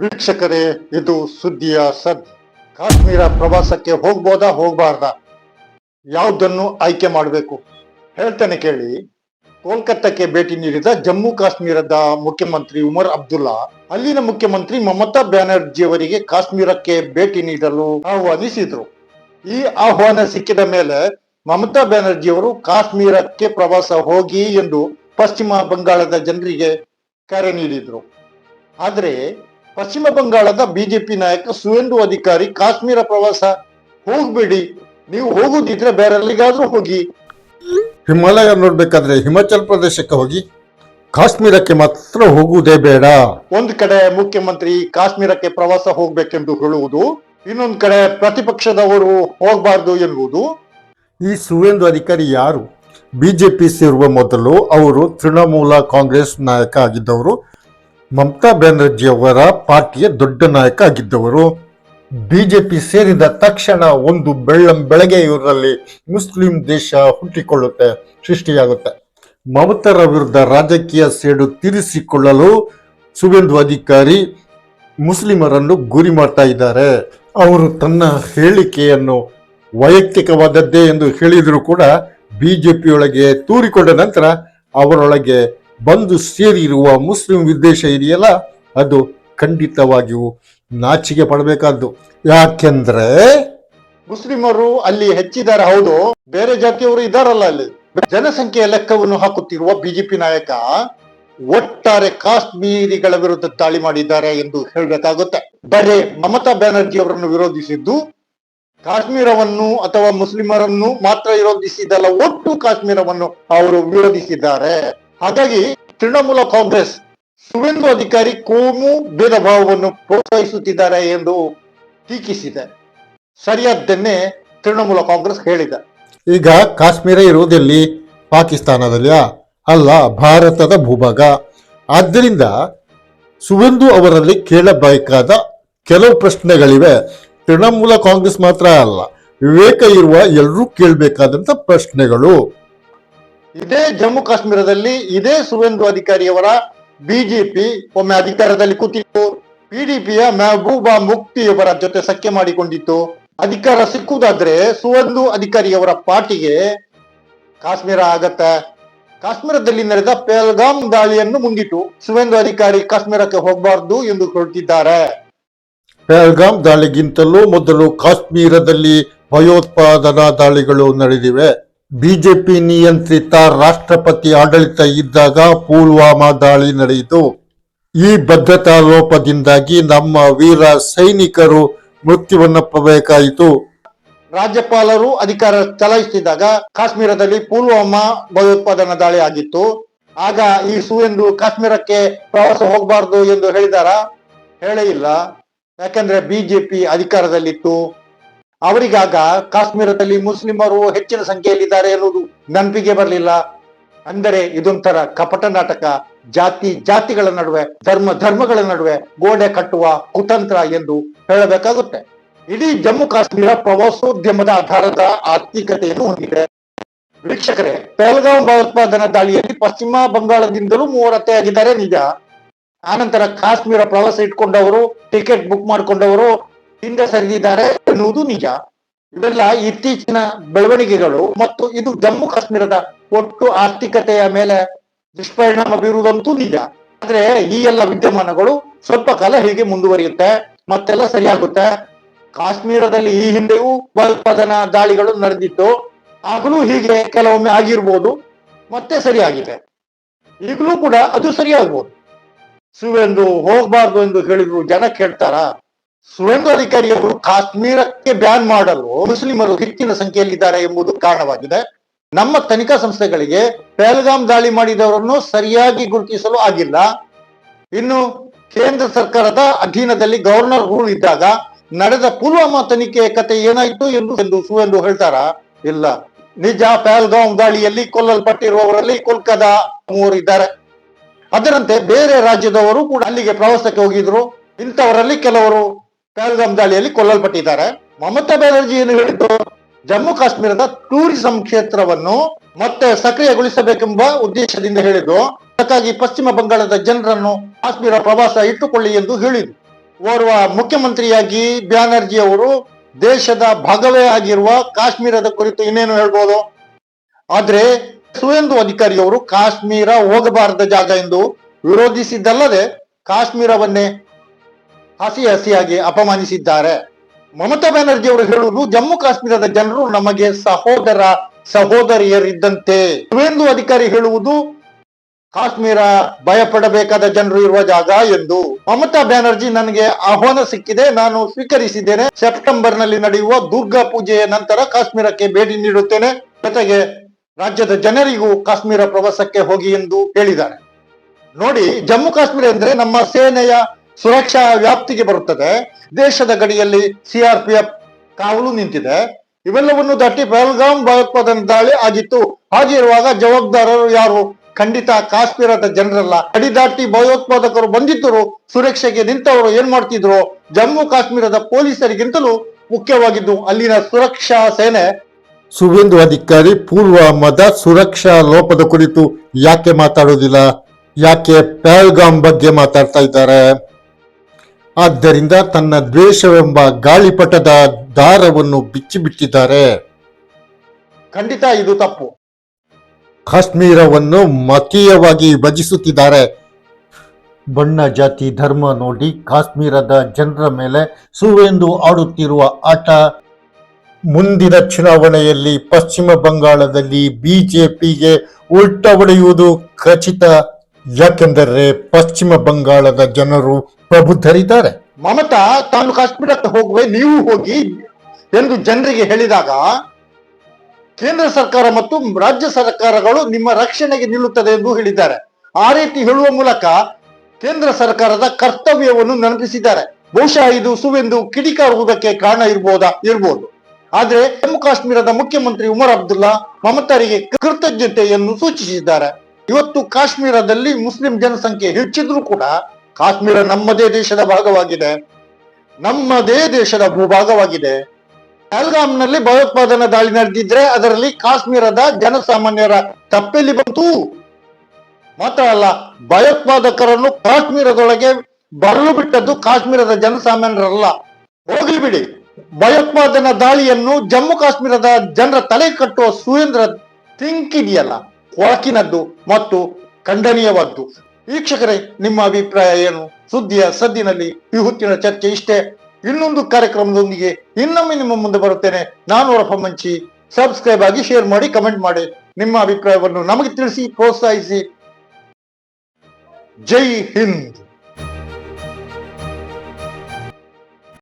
ವೀಕ್ಷಕರೇ, ಇದು ಸುದ್ದಿಯ ಸದ್. ಕಾಶ್ಮೀರ ಪ್ರವಾಸಕ್ಕೆ ಹೋಗ್ಬೋದಾ, ಹೋಗಬಾರ್ದ? ಯಾವುದನ್ನು ಆಯ್ಕೆ ಮಾಡಬೇಕು? ಹೇಳ್ತೇನೆ ಕೇಳಿ. ಕೋಲ್ಕತ್ತಾಕ್ಕೆ ಭೇಟಿ ನೀಡಿದ ಜಮ್ಮು ಕಾಶ್ಮೀರದ ಮುಖ್ಯಮಂತ್ರಿ ಉಮರ್ ಅಬ್ದುಲ್ಲಾ, ಅಲ್ಲಿನ ಮುಖ್ಯಮಂತ್ರಿ ಮಮತಾ ಬ್ಯಾನರ್ಜಿ ಅವರಿಗೆ ಕಾಶ್ಮೀರಕ್ಕೆ ಭೇಟಿ ನೀಡಲು ಆಹ್ವಾನಿಸಿದ್ರು. ಈ ಆಹ್ವಾನ ಸಿಕ್ಕಿದ ಮೇಲೆ ಮಮತಾ ಬ್ಯಾನರ್ಜಿ ಅವರು ಕಾಶ್ಮೀರಕ್ಕೆ ಪ್ರವಾಸ ಹೋಗಿ ಎಂದು ಪಶ್ಚಿಮ ಬಂಗಾಳದ ಜನರಿಗೆ ಕರೆ ನೀಡಿದ್ರು. ಆದರೆ ಪಶ್ಚಿಮ ಬಂಗಾಳದ ಬಿಜೆಪಿ ನಾಯಕ ಸುವೇಂದು ಅಧಿಕಾರಿ ಕಾಶ್ಮೀರ ಪ್ರವಾಸ ಹೋಗ್ಬೇಡಿ. ನೀವು ಹೋಗುದಿದ್ರೆ ಬೇರೆ ಎಲ್ಲಿಗಾದ್ರೂ ಹೋಗಿ. ಹಿಮಾಲಯ ನೋಡ್ಬೇಕಾದ್ರೆ ಹಿಮಾಚಲ್ ಪ್ರದೇಶಕ್ಕೆ ಹೋಗಿ. ಕಾಶ್ಮೀರಕ್ಕೆ ಮಾತ್ರ ಹೋಗುವುದೇ ಬೇಡ. ಒಂದ್ ಕಡೆ ಮುಖ್ಯಮಂತ್ರಿ ಕಾಶ್ಮೀರಕ್ಕೆ ಪ್ರವಾಸ ಹೋಗ್ಬೇಕೆಂದು ಹೇಳುವುದು ಇನ್ನೊಂದ್ ಕಡೆ ಪ್ರತಿಪಕ್ಷದವರು ಹೋಗಬಾರ್ದು ಎನ್ನುವುದು. ಈ ಸುವೇಂದು ಅಧಿಕಾರಿ ಯಾರು? ಬಿಜೆಪಿ ಸೇರುವ ಮೊದಲು ಅವರು ತೃಣಮೂಲ ಕಾಂಗ್ರೆಸ್ ನಾಯಕ ಆಗಿದ್ದವರು. ಮಮತಾ ಬ್ಯಾನರ್ಜಿ ಅವರ ಪಾರ್ಟಿಯ ದೊಡ್ಡ ನಾಯಕ ಆಗಿದ್ದವರು. ಬಿಜೆಪಿ ಸೇರಿದ ತಕ್ಷಣ ಒಂದು ಬೆಳ್ಳಂ ಬೆಳಗ್ಗೆ ಇವರಲ್ಲಿ ಮುಸ್ಲಿಂ ದೇಶ ಹುಟ್ಟಿಕೊಳ್ಳುತ್ತೆ, ಸೃಷ್ಟಿಯಾಗುತ್ತೆ. ಮಮತರ ವಿರುದ್ಧ ರಾಜಕೀಯ ಸೇಡು ತೀರಿಸಿಕೊಳ್ಳಲು ಸುವೇಂದು ಅಧಿಕಾರಿ ಮುಸ್ಲಿಮರನ್ನು ಗುರಿ ಮಾಡ್ತಾ ಇದ್ದಾರೆ. ಅವರು ತನ್ನ ಹೇಳಿಕೆಯನ್ನು ವೈಯಕ್ತಿಕವಾದದ್ದೇ ಎಂದು ಹೇಳಿದರೂ ಕೂಡ ಬಿಜೆಪಿಯೊಳಗೆ ತೂರಿಕೊಂಡ ನಂತರ ಅವರೊಳಗೆ ಬಂದು ಸೇರಿರುವ ಮುಸ್ಲಿಂ ವಿದ್ವೇಷ ಇದೆಯಲ್ಲ, ಅದು ಖಂಡಿತವಾಗಿಯೂ ನಾಚಿಗೆ ಪಡಬೇಕಾದ್ದು. ಯಾಕೆಂದ್ರೆ ಮುಸ್ಲಿಮರು ಅಲ್ಲಿ ಹೆಚ್ಚಿದ್ದಾರೆ, ಹೌದು. ಬೇರೆ ಜಾತಿಯವರು ಇದ್ದಾರಲ್ಲ ಅಲ್ಲಿ. ಜನಸಂಖ್ಯೆಯ ಲೆಕ್ಕವನ್ನು ಹಾಕುತ್ತಿರುವ ಬಿಜೆಪಿ ನಾಯಕ ಒಟ್ಟಾರೆ ಕಾಶ್ಮೀರಿಗಳ ವಿರುದ್ಧ ದಾಳಿ ಮಾಡಿದ್ದಾರೆ ಎಂದು ಹೇಳಬೇಕಾಗುತ್ತೆ. ಬರೇ ಮಮತಾ ಬ್ಯಾನರ್ಜಿ ಅವರನ್ನು ವಿರೋಧಿಸಿದ್ದು, ಕಾಶ್ಮೀರವನ್ನು ಅಥವಾ ಮುಸ್ಲಿಮರನ್ನು ಮಾತ್ರ ವಿರೋಧಿಸಿದ್ದಲ್ಲ, ಒಟ್ಟು ಕಾಶ್ಮೀರವನ್ನು ಅವರು ವಿರೋಧಿಸಿದ್ದಾರೆ. ಹಾಗಾಗಿ ತೃಣಮೂಲ ಕಾಂಗ್ರೆಸ್ ಸುವೇಂದು ಅಧಿಕಾರಿ ಕೋಮು ಭೇದ ಭಾವವನ್ನು ಪ್ರೋತ್ಸಾಹಿಸುತ್ತಿದ್ದಾರೆ ಎಂದು ಟೀಕಿಸಿದೆ. ಸರಿಯಾದ್ದನ್ನೇ ತೃಣಮೂಲ ಕಾಂಗ್ರೆಸ್ ಹೇಳಿದೆ. ಈಗ ಕಾಶ್ಮೀರ ಇರುವುದೆಲ್ಲಿ? ಪಾಕಿಸ್ತಾನದಲ್ಲಿಯಾ? ಅಲ್ಲ, ಭಾರತದ ಭೂಭಾಗ. ಆದ್ದರಿಂದ ಸುವೆಂದು ಅವರಲ್ಲಿ ಕೇಳಬೇಕಾದ ಕೆಲವು ಪ್ರಶ್ನೆಗಳಿವೆ. ತೃಣಮೂಲ ಕಾಂಗ್ರೆಸ್ ಮಾತ್ರ ಅಲ್ಲ, ವಿವೇಕ ಇರುವ ಎಲ್ಲರೂ ಕೇಳಬೇಕಾದಂಥ ಪ್ರಶ್ನೆಗಳು. ಇದೇ ಜಮ್ಮು ಕಾಶ್ಮೀರದಲ್ಲಿ ಇದೇ ಸುವೇಂದು ಅಧಿಕಾರಿಯವರ ಬಿಜೆಪಿ ಒಮ್ಮೆ ಅಧಿಕಾರದಲ್ಲಿ ಕೂತಿತ್ತು. ಪಿಡಿಪಿಯ ಮೆಹಬೂಬಾ ಮುಕ್ತಿಯವರ ಜೊತೆ ಸಖ್ಯ ಮಾಡಿಕೊಂಡಿತ್ತು. ಅಧಿಕಾರ ಸಿಕ್ಕುವುದಾದ್ರೆ ಸುವಂದು ಅಧಿಕಾರಿಯವರ ಪಾರ್ಟಿಗೆ ಕಾಶ್ಮೀರ ಆಗತ್ತೆ. ಕಾಶ್ಮೀರದಲ್ಲಿ ನಡೆದ ಪೆಲ್ಗಾಮ್ ದಾಳಿಯನ್ನು ಮುಂದಿಟ್ಟು ಸುವೇಂದು ಅಧಿಕಾರಿ ಕಾಶ್ಮೀರಕ್ಕೆ ಹೋಗಬಾರ್ದು ಎಂದು ಹೊರಟಿದ್ದಾರೆ. ಪೆಹಲ್ಗಾಮ್ ದಾಳಿಗಿಂತಲೂ ಮೊದಲು ಕಾಶ್ಮೀರದಲ್ಲಿ ಭಯೋತ್ಪಾದನಾ ದಾಳಿಗಳು ನಡೆದಿವೆ. ಬಿಜೆಪಿ ನಿಯಂತ್ರಿತ ರಾಷ್ಟ್ರಪತಿ ಆಡಳಿತ ಇದ್ದಾಗ ಪುಲ್ವಾಮಾ ದಾಳಿ ನಡೆಯಿತು. ಈ ಭದ್ರತಾ ಲೋಪದಿಂದಾಗಿ ನಮ್ಮ ವೀರ ಸೈನಿಕರು ಮೃತ್ಯುವನ್ನಪ್ಪಬೇಕಾಯಿತು ರಾಜ್ಯಪಾಲರು ಅಧಿಕಾರ ಚಲಾಯಿಸುತ್ತಿದ್ದಾಗ ಕಾಶ್ಮೀರದಲ್ಲಿ ಪುಲ್ವಾಮಾ ಭಯೋತ್ಪಾದನಾ ದಾಳಿ ಆಗಿತ್ತು. ಆಗ ಈ ಸುವೆಂದು ಕಾಶ್ಮೀರಕ್ಕೆ ಪ್ರವಾಸ ಹೋಗಬಾರ್ದು ಎಂದು ಹೇಳಿದಾರ? ಹೇಳೇ ಇಲ್ಲ. ಯಾಕಂದ್ರೆ ಬಿಜೆಪಿ ಅಧಿಕಾರದಲ್ಲಿತ್ತು. ಅವರಿಗಾಗ ಕಾಶ್ಮೀರದಲ್ಲಿ ಮುಸ್ಲಿಮರು ಹೆಚ್ಚಿನ ಸಂಖ್ಯೆಯಲ್ಲಿದ್ದಾರೆ ಎನ್ನುವುದು ನೆನಪಿಗೆ ಬರಲಿಲ್ಲ. ಅಂದರೆ ಇದೊಂಥರ ಕಪಟ ನಾಟಕ. ಜಾತಿ, ಜಾತಿಗಳ ನಡುವೆ, ಧರ್ಮ, ಧರ್ಮಗಳ ನಡುವೆ ಗೋಡೆ ಕಟ್ಟುವ ಕುತಂತ್ರ ಎಂದು ಹೇಳಬೇಕಾಗುತ್ತೆ. ಇಡೀ ಜಮ್ಮು ಕಾಶ್ಮೀರ ಪ್ರವಾಸೋದ್ಯಮದ ಆಧಾರದ ಆರ್ಥಿಕತೆಯನ್ನು ಹೊಂದಿದೆ. ವೀಕ್ಷಕರೇ ಪೆಹಲ್ಗಾಂವ್ ಭಯೋತ್ಪಾದನಾ ದಾಳಿಯಲ್ಲಿ ಪಶ್ಚಿಮ ಬಂಗಾಳದಿಂದಲೂ ಮೂವರತ್ತೆ ಆಗಿದ್ದಾರೆ ನಿಜ. ಆನಂತರ ಕಾಶ್ಮೀರ ಪ್ರವಾಸ ಇಟ್ಕೊಂಡವರು, ಟಿಕೆಟ್ ಬುಕ್ ಮಾಡಿಕೊಂಡವರು ಹಿಂದೆ ಸರಿದಿದ್ದಾರೆ ಎನ್ನುವುದು ನಿಜ. ಇವೆಲ್ಲ ಇತ್ತೀಚಿನ ಬೆಳವಣಿಗೆಗಳು ಮತ್ತು ಇದು ಜಮ್ಮು ಕಾಶ್ಮೀರದ ಒಟ್ಟು ಆರ್ಥಿಕತೆಯ ಮೇಲೆ ದುಷ್ಪರಿಣಾಮ ಬೀರುವುದಂತೂ ನಿಜ. ಆದ್ರೆ ಈ ಎಲ್ಲ ವಿದ್ಯಮಾನಗಳು ಸ್ವಲ್ಪ ಕಾಲ ಹೀಗೆ ಮುಂದುವರಿಯುತ್ತೆ, ಮತ್ತೆಲ್ಲ ಸರಿಯಾಗುತ್ತೆ. ಕಾಶ್ಮೀರದಲ್ಲಿ ಈ ಹಿಂದೆಯೂ ಭಯೋತ್ಪಾದನಾ ದಾಳಿಗಳು ನಡೆದಿತ್ತು ಆಗಲೂ ಹೀಗೆ ಕೆಲವೊಮ್ಮೆ ಆಗಿರ್ಬೋದು, ಮತ್ತೆ ಸರಿಯಾಗಿದೆ. ಈಗಲೂ ಕೂಡ ಅದು ಸರಿಯಾಗ್ಬೋದು. ಸುವೆಂದು ಹೋಗ್ಬಾರ್ದು ಎಂದು ಹೇಳಿದ್ರು ಜನ ಕೇಳ್ತಾರ? ಸುವೇಂದು ಅಧಿಕಾರಿಯವರು ಕಾಶ್ಮೀರಕ್ಕೆ ಬ್ಯಾನ್ ಮಾಡಲು ಮುಸ್ಲಿಮರು ಹೆಚ್ಚಿನ ಸಂಖ್ಯೆಯಲ್ಲಿದ್ದಾರೆ ಎಂಬುದು ಕಾರಣವಾಗಿದೆ. ನಮ್ಮ ತನಿಖಾ ಸಂಸ್ಥೆಗಳಿಗೆ ಪೆಹಲ್ಗಾಮ್ ದಾಳಿ ಮಾಡಿದವರನ್ನು ಸರಿಯಾಗಿ ಗುರುತಿಸಲು ಆಗಿಲ್ಲ. ಇನ್ನು ಕೇಂದ್ರ ಸರ್ಕಾರದ ಅಧೀನದಲ್ಲಿ ಗವರ್ನರ್ ರೂಲ್ ಇದ್ದಾಗ ನಡೆದ ಪುಲ್ವಾಮಾ ತನಿಖೆ ಕತೆ ಏನಾಯ್ತು ಎಂದು ಎಂದು ಸುವೆಂದು ಹೇಳ್ತಾರ? ಇಲ್ಲ. ನಿಜ ಪಹಲ್ಗಾಂವ್ ದಾಳಿಯಲ್ಲಿ ಕೊಲ್ಲಲ್ಪಟ್ಟಿರುವವರಲ್ಲಿ ಕೋಲ್ಕದ ಮೂವರು ಇದ್ದಾರೆ. ಅದರಂತೆ ಬೇರೆ ರಾಜ್ಯದವರು ಕೂಡ ಅಲ್ಲಿಗೆ ಪ್ರವಾಸಕ್ಕೆ ಹೋಗಿದ್ರು. ಇಂಥವರಲ್ಲಿ ಕೆಲವರು ಪಹಲ್ಗಾಮ್ ದಾಳಿಯಲ್ಲಿ ಕೊಲ್ಲಲ್ಪಟ್ಟಿದ್ದಾರೆ. ಮಮತಾ ಬ್ಯಾನರ್ಜಿ ಏನು ಹೇಳಿದ್ದು? ಜಮ್ಮು ಕಾಶ್ಮೀರದ ಟೂರಿಸಂ ಕ್ಷೇತ್ರವನ್ನು ಮತ್ತೆ ಸಕ್ರಿಯಗೊಳಿಸಬೇಕೆಂಬ ಉದ್ದೇಶದಿಂದ ಹೇಳಿದ್ದು. ಅದಕ್ಕಾಗಿ ಪಶ್ಚಿಮ ಬಂಗಾಳದ ಜನರನ್ನು ಕಾಶ್ಮೀರ ಪ್ರವಾಸ ಇಟ್ಟುಕೊಳ್ಳಿ ಎಂದು ಹೇಳಿದ್ರು ಓರ್ವ ಮುಖ್ಯಮಂತ್ರಿಯಾಗಿ ಬ್ಯಾನರ್ಜಿ ಅವರು ದೇಶದ ಭಾಗವೇ ಆಗಿರುವ ಕಾಶ್ಮೀರದ ಕುರಿತು ಇನ್ನೇನು ಹೇಳ್ಬೋದು? ಆದ್ರೆ ಸುವೇಂದು ಅಧಿಕಾರಿಯವರು ಕಾಶ್ಮೀರ ಹೋಗಬಾರದ ಜಾಗ ಎಂದು ವಿರೋಧಿಸಿದ್ದಲ್ಲದೆ ಕಾಶ್ಮೀರವನ್ನೇ ಹಸಿ ಹಸಿಯಾಗಿ ಅಪಮಾನಿಸಿದ್ದಾರೆ. ಮಮತಾ ಬ್ಯಾನರ್ಜಿ ಅವರು ಹೇಳುವುದು ಜಮ್ಮು ಕಾಶ್ಮೀರದ ಜನರು ನಮಗೆ ಸಹೋದರ ಸಹೋದರಿಯರಿದ್ದಂತೆ. ಶಿವೇಂದು ಅಧಿಕಾರಿ ಹೇಳುವುದು ಕಾಶ್ಮೀರ ಭಯಪಡಬೇಕಾದ ಜನರು ಇರುವ ಜಾಗ ಎಂದು. ಮಮತಾ ಬ್ಯಾನರ್ಜಿ ನನಗೆ ಆಹ್ವಾನ ಸಿಕ್ಕಿದೆ, ನಾನು ಸ್ವೀಕರಿಸಿದ್ದೇನೆ. ಸೆಪ್ಟೆಂಬರ್ನಲ್ಲಿ ನಡೆಯುವ ದುರ್ಗಾ ಪೂಜೆಯ ನಂತರ ಕಾಶ್ಮೀರಕ್ಕೆ ಭೇಟಿ ನೀಡುತ್ತೇನೆ. ಜೊತೆಗೆ ರಾಜ್ಯದ ಜನರಿಗೂ ಕಾಶ್ಮೀರ ಪ್ರವಾಸಕ್ಕೆ ಹೋಗಿ ಎಂದು ಹೇಳಿದ್ದಾರೆ. ನೋಡಿ, ಜಮ್ಮು ಕಾಶ್ಮೀರ ಅಂದ್ರೆ ನಮ್ಮ ಸೇನೆಯ ಸುರಕ್ಷಾ ವ್ಯಾಪ್ತಿಗೆ ಬರುತ್ತದೆ. ದೇಶದ ಗಡಿಯಲ್ಲಿ ಸಿಆರ್ಪಿಎಫ್ ಕಾವಲು ನಿಂತಿದೆ. ಇವೆಲ್ಲವನ್ನು ದಾಟಿ ಪಹಲ್ಗಾಮ್ ಭಯೋತ್ಪಾದನೆ ದಾಳಿ ಆಗಿತ್ತು. ಹಾಗಿರುವಾಗ ಜವಾಬ್ದಾರರು ಯಾರು? ಖಂಡಿತ ಕಾಶ್ಮೀರದ ಜನರಲ್ಲ. ಗಡಿ ದಾಟಿ ಭಯೋತ್ಪಾದಕರು ಬಂದಿದ್ದರು ಸುರಕ್ಷೆಗೆ ನಿಂತವರು ಏನ್ ಮಾಡ್ತಿದ್ರು? ಜಮ್ಮು ಕಾಶ್ಮೀರದ ಪೊಲೀಸರಿಗಿಂತಲೂ ಮುಖ್ಯವಾಗಿದ್ದು ಅಲ್ಲಿನ ಸುರಕ್ಷಾ ಸೇನೆ. ಸುವೇಂದು ಅಧಿಕಾರಿ ಪುಲ್ವಾಮಾದ ಸುರಕ್ಷಾ ಲೋಪದ ಕುರಿತು ಯಾಕೆ ಮಾತಾಡೋದಿಲ್ಲ ಯಾಕೆ ಪಹಲ್ಗಾಮ್ ಬಗ್ಗೆ ಮಾತಾಡ್ತಾ ಇದ್ದಾರೆ? ಆದ್ದರಿಂದ ತನ್ನ ದ್ವೇಷವೆಂಬ ಗಾಳಿಪಟದ ದಾರವನ್ನು ಬಿಚ್ಚಿಬಿಟ್ಟಿದ್ದಾರೆ. ಖಂಡಿತ ಇದು ತಪ್ಪು. ಕಾಶ್ಮೀರವನ್ನು ಮತೀಯವಾಗಿ ವಿಭಜಿಸುತ್ತಿದ್ದಾರೆ. ಬಣ್ಣ ಜಾತಿ ಧರ್ಮ ನೋಡಿ ಕಾಶ್ಮೀರದ ಜನರ ಮೇಲೆ ಸುವೆಂದು ಆಡುತ್ತಿರುವ ಆಟ. ಮುಂದಿನ ಚುನಾವಣೆಯಲ್ಲಿ ಪಶ್ಚಿಮ ಬಂಗಾಳದಲ್ಲಿ ಬಿಜೆಪಿಗೆ ಉಲ್ಟ ಹೊಡೆಯುವುದು ಖಚಿತ. ಯಾಕೆಂದರೆ ಪಶ್ಚಿಮ ಬಂಗಾಳದ ಜನರು ಪ್ರಬುದ್ಧರಿದ್ದಾರೆ ಮಮತಾ ತಾನು ಕಾಶ್ಮೀರಕ್ಕೆ ಹೋಗುವೆ, ನೀವು ಹೋಗಿ ಎಂದು ಜನರಿಗೆ ಹೇಳಿದಾಗ ಕೇಂದ್ರ ಸರ್ಕಾರ ಮತ್ತು ರಾಜ್ಯ ಸರ್ಕಾರಗಳು ನಿಮ್ಮ ರಕ್ಷಣೆಗೆ ನಿಲ್ಲುತ್ತದೆ ಎಂದು ಹೇಳಿದ್ದಾರೆ. ಆ ರೀತಿ ಹೇಳುವ ಮೂಲಕ ಕೇಂದ್ರ ಸರ್ಕಾರದ ಕರ್ತವ್ಯವನ್ನು ನೆನಪಿಸಿದ್ದಾರೆ. ಬಹುಶಃ ಇದು ಸುವೆಂದು ಕಿಡಿಕಾರುವುದಕ್ಕೆ ಕಾರಣ ಇರ್ಬೋದಾ? ಇರ್ಬೋದು. ಆದ್ರೆ ಜಮ್ಮು ಕಾಶ್ಮೀರದ ಮುಖ್ಯಮಂತ್ರಿ ಉಮರ್ ಅಬ್ದುಲ್ಲಾ ಮಮತಾರಿಗೆ ಕೃತಜ್ಞತೆಯನ್ನು ಸೂಚಿಸಿದ್ದಾರೆ. ಇವತ್ತು ಕಾಶ್ಮೀರದಲ್ಲಿ ಮುಸ್ಲಿಂ ಜನಸಂಖ್ಯೆ ಹೆಚ್ಚಿದ್ರೂ ಕೂಡ ಕಾಶ್ಮೀರ ನಮ್ಮದೇ ದೇಶದ ಭಾಗವಾಗಿದೆ. ನಮ್ಮದೇ ದೇಶದ ಭೂಭಾಗವಾಗಿದೆ. ಪಹಲ್ಗಾಮ್ನಲ್ಲಿ ಭಯೋತ್ಪಾದನಾ ದಾಳಿ ನಡೆದಿದ್ರೆ ಅದರಲ್ಲಿ ಕಾಶ್ಮೀರದ ಜನಸಾಮಾನ್ಯರ ತಪ್ಪೆಲ್ಲಿ ಬಂತು? ಮಾತ್ರ ಅಲ್ಲ, ಭಯೋತ್ಪಾದಕರನ್ನು ಕಾಶ್ಮೀರದೊಳಗೆ ಬರಲು ಬಿಟ್ಟದ್ದು ಕಾಶ್ಮೀರದ ಜನಸಾಮಾನ್ಯರಲ್ಲ. ಹೋಗ್ಲಿ ಬಿಡಿ. ಭಯೋತ್ಪಾದನಾ ದಾಳಿಯನ್ನು ಜಮ್ಮು ಕಾಶ್ಮೀರದ ಜನರ ತಲೆ ಕಟ್ಟುವ ಸುರೇಂದ್ರ ಥಿಂಕ್ ಇದೆಯಲ್ಲ? ಕೊಳಕಿನದ್ದು ಮತ್ತು ಖಂಡನೀಯವಾದ್ದು. ವೀಕ್ಷಕರೇ, ನಿಮ್ಮ ಅಭಿಪ್ರಾಯ ಏನು? ಸುದ್ದಿಯ ಸದ್ದಿನಲ್ಲಿ ಈ ಹೊತ್ತಿನ ಚರ್ಚೆ ಇಷ್ಟೇ. ಇನ್ನೊಂದು ಕಾರ್ಯಕ್ರಮದೊಂದಿಗೆ ಇನ್ನೊಮ್ಮೆ ನಿಮ್ಮ ಮುಂದೆ ಬರುತ್ತೇನೆ. ನಾನು ರಫ ಮಂಚಿ. ಸಬ್ಸ್ಕ್ರೈಬ್ ಆಗಿ ಶೇರ್ ಮಾಡಿ ಕಮೆಂಟ್ ಮಾಡಿ. ನಿಮ್ಮ ಅಭಿಪ್ರಾಯವನ್ನು ನಮಗೆ ತಿಳಿಸಿ, ಪ್ರೋತ್ಸಾಹಿಸಿ. ಜೈ ಹಿಂದ್.